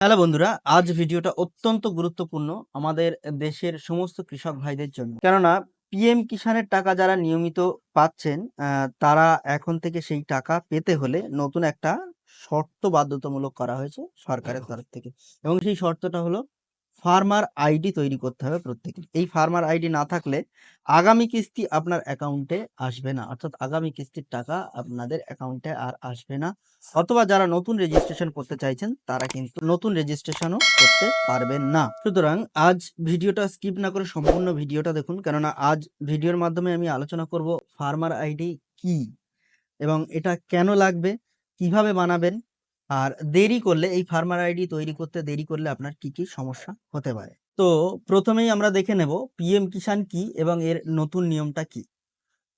Hello বন্ধুরা আজ ভিডিওটা অত্যন্ত গুরুত্বপূর্ণ আমাদের দেশের সমস্ত কৃষক ভাইদের জন্য। কেননা পিএম কিষানের টাকা যারা নিয়মিত পাচ্ছেন আহ, তারা এখন থেকে সেই টাকা পেতে হলে নতুন একটা শর্ত বাধ্যতামূলক করা হয়েছে সরকারের তরফ থেকে। এবং সেই শর্তটা হলো ফার্মার আইডি তৈরি করতে হবে প্রত্যেকের। এই ফার্মার আইডি না থাকলে আগামী কিস্তি আপনার অ্যাকাউন্টে আসবে না। অর্থাৎ আগামী কিস্তির টাকা আপনাদের অ্যাকাউন্টে আর আসবে না। অথবা যারা নতুন রেজিস্ট্রেশন করতে চাইছেন, তারা কিন্তু নতুন রেজিস্ট্রেশনও করতে পারবেন না। সুতরাং আজ ভিডিওটা স্কিপ না করে সম্পূর্ণ ভিডিওটা দেখুন। কেননা আজ ভিডিওর মাধ্যমে আমি আলোচনা করব ফার্মার আইডি কি এবং এটা কেন লাগবে, কীভাবে বানাবেন আর দেরি করলে, এই ফার্মার আইডি তৈরি করতে দেরি করলে আপনার কি কি সমস্যা হতে পারে? তো প্রথমেই আমরা দেখে নেব পিএম কিষাণ কি এবং এর নতুন নিয়মটা কি।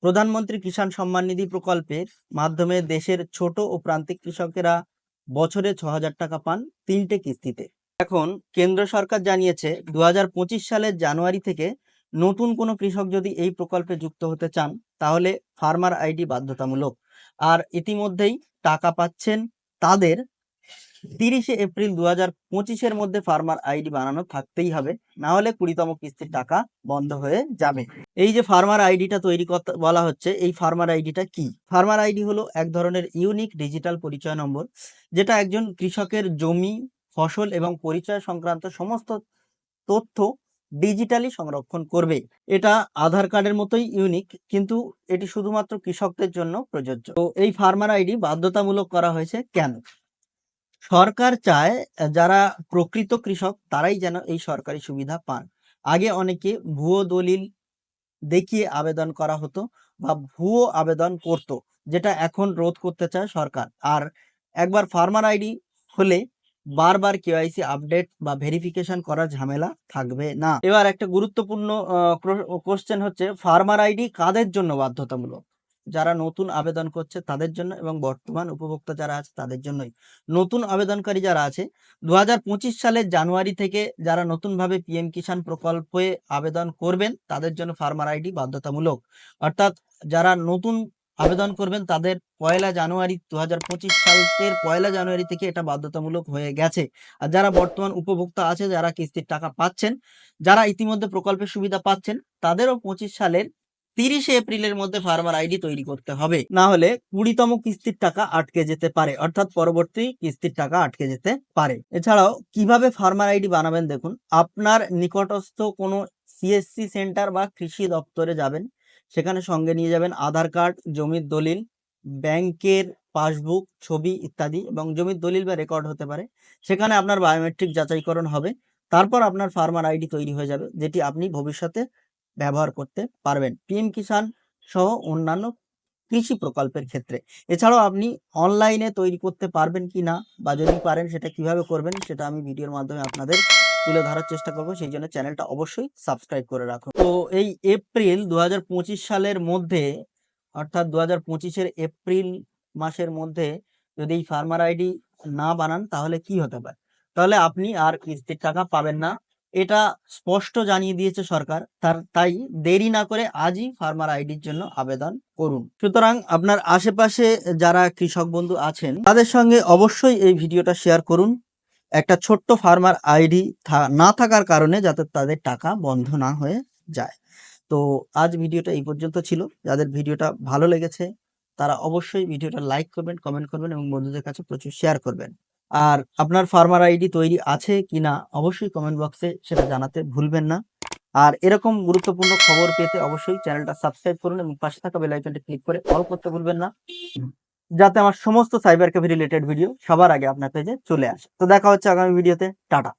প্রধানমন্ত্রী কিষাণ সম্মান নিধি প্রকল্পের মাধ্যমে দেশের ছোট ও প্রান্তিক কৃষকেরা বছরে ছ হাজার টাকা পান তিনটে কিস্তিতে। এখন কেন্দ্র সরকার জানিয়েছে দু হাজার পঁচিশ সালের জানুয়ারি থেকে নতুন কোনো কৃষক যদি এই প্রকল্পে যুক্ত হতে চান, তাহলে ফার্মার আইডি বাধ্যতামূলক। আর ইতিমধ্যেই টাকা পাচ্ছেন তাদের তিরিশে এপ্রিল দু হাজার পঁচিশের মধ্যে ফার্মার আইডি বানানো থাকতেই হবে। না হলে কুড়িতম কিস্তির টাকা বন্ধ হয়ে যাবে। এই যে ফার্মার আইডিটা তৈরি বলা হচ্ছে, এই ফার্মার আইডিটা কি? ফার্মার আইডি হলো এক ধরনের ইউনিক ডিজিটাল পরিচয় নম্বর, যেটা একজন কৃষকের জমি, ফসল এবং পরিচয় সংক্রান্ত সমস্ত তথ্য ডিজিটালি সংরক্ষণ করবে। এটা আধার কার্ডের মতোই ইউনিক কিন্তু এটি শুধুমাত্র কৃষকদের জন্য প্রযোজ্য। তো এই ফার্মার আইডি বাধ্যতামূলক করা হয়েছে কেন? সরকার চায়, যারা প্রকৃত কৃষক, তারাই যেন এই সরকারি সুবিধা পান। আগে অনেকে ভুয়ো দলিল দেখিয়ে আবেদন করা হতো বা ভুয়ো আবেদন করত, যেটা এখন রোধ করতে চায় সরকার। আর একবার ফার্মার আইডি হলে বারবার কেওয়াইসি আপডেট বা ভেরিফিকেশন করার ঝামেলা থাকবে না। এবার একটা গুরুত্বপূর্ণ কোশ্চেন হচ্ছে, ফার্মার আইডি কাদের জন্য বাধ্যতামূলক? যারা নতুন আবেদন করছে তাদের জন্য এবং বর্তমান উপভোক্তা যারা আছে তাদের জন্যই। নতুন আবেদনকারী যারা আছে দু হাজার পঁচিশ সালের জানুয়ারি থেকে যারা নতুনভাবে পিএম কিষাণ প্রকল্পে আবেদন করবেন, তাদের জন্য ফার্মার আইডি বাধ্যতামূলক। অর্থাৎ যারা নতুন আবেদন করবেন তাদের পয়লা জানুয়ারি দু সালের পয়লা জানুয়ারি থেকে এটা বাধ্যতামূলক হয়ে গেছে। আর যারা বর্তমান উপভোক্তা আছে, যারা কিস্তির টাকা পাচ্ছেন, যারা ইতিমধ্যে প্রকল্পের সুবিধা পাচ্ছেন, তাদেরও পঁচিশ সালের তিরিশে এপ্রিলের মধ্যে ফার্মার আইডি তৈরি করতে হবে। না হলে কুড়িতম কিস্তির টাকা আটকে যেতে পারে, অর্থাৎ পরবর্তী কিস্তির টাকা আটকে যেতে পারে। এছাড়াও কীভাবে ফার্মার আইডি বানাবেন দেখুন, আপনার নিকটস্থ কোনো সিএসসি সেন্টার বা কৃষি দপ্তরে যাবেন সেখানে সঙ্গে নিয়ে যাবেন আধার কার্ড, জমির দলিল, ব্যাংকের পাসবুক, ছবি ইত্যাদি এবং জমির দলিল বা রেকর্ড হতে পারে। সেখানে আপনার বায়োমেট্রিক যাচাইকরণ হবে। তারপর আপনার ফার্মার আইডি তৈরি হয়ে যাবে, যেটি আপনি ভবিষ্যতে ব্যবহার করতে পারবেন। পিএম কিষাণ সহ অন্যান্য কৃষি প্রকল্পের ক্ষেত্রে। এছাড়াও আপনি অনলাইনে তৈরি করতে পারবেন কি না বা যদি পারেন সেটা কীভাবে করবেন, সেটা আমি ভিডিওর মাধ্যমে আপনাদের তুলে ধরার চেষ্টা করব, সেই জন্য চ্যানেলটা অবশ্যই সাবস্ক্রাইব করে রাখো। তো এই এপ্রিল দুহাজার পঁচিশ সালের মধ্যে, অর্থাৎ দু হাজার এপ্রিল মাসের মধ্যে যদি এই ফার্মার আইডি না বানান, তাহলে কি হতে পারে? তাহলে আপনি আর কিস্তির টাকা পাবেন না। এটা স্পষ্ট জানিয়ে দিয়েছে সরকার। তার, তাই দেরি না করে আজই ফার্মার আইডির জন্য আবেদন করুন। সুতরাং আপনার আশেপাশে যারা কৃষক বন্ধু আছেন, তাদের সঙ্গে অবশ্যই এই ভিডিওটা শেয়ার করুন। একটা ছোট্ট ফার্মার আইডি না থাকার কারণে যাতে তাদের টাকা বন্ধ না হয়ে যায়। তো আজ ভিডিওটা এই পর্যন্ত ছিল। যাদের ভিডিওটা ভালো লেগেছে, তারা অবশ্যই ভিডিওটা লাইক করবেন কমেন্ট করবেন এবং বন্ধুদের কাছে প্রচুর শেয়ার করবেন। আর আপনার ফার্মার আইডি তৈরি আছে কিনা অবশ্যই কমেন্ট বক্সে সেটা জানাতে ভুলবেন না। আর এরকম গুরুত্বপূর্ণ খবর পেতে অবশ্যই চ্যানেলটা সাবস্ক্রাইব করুন এবং পাশে থাকা বেল আইকনটি ক্লিক করে অল করতে ভুলবেন না। যাতে আমার সমস্ত সাইবার ক্যাফে রিলেটেড ভিডিও সবার আগে আপনার পেজে চলে আসে। তো দেখা হচ্ছে আগামী ভিডিওতে টাটা।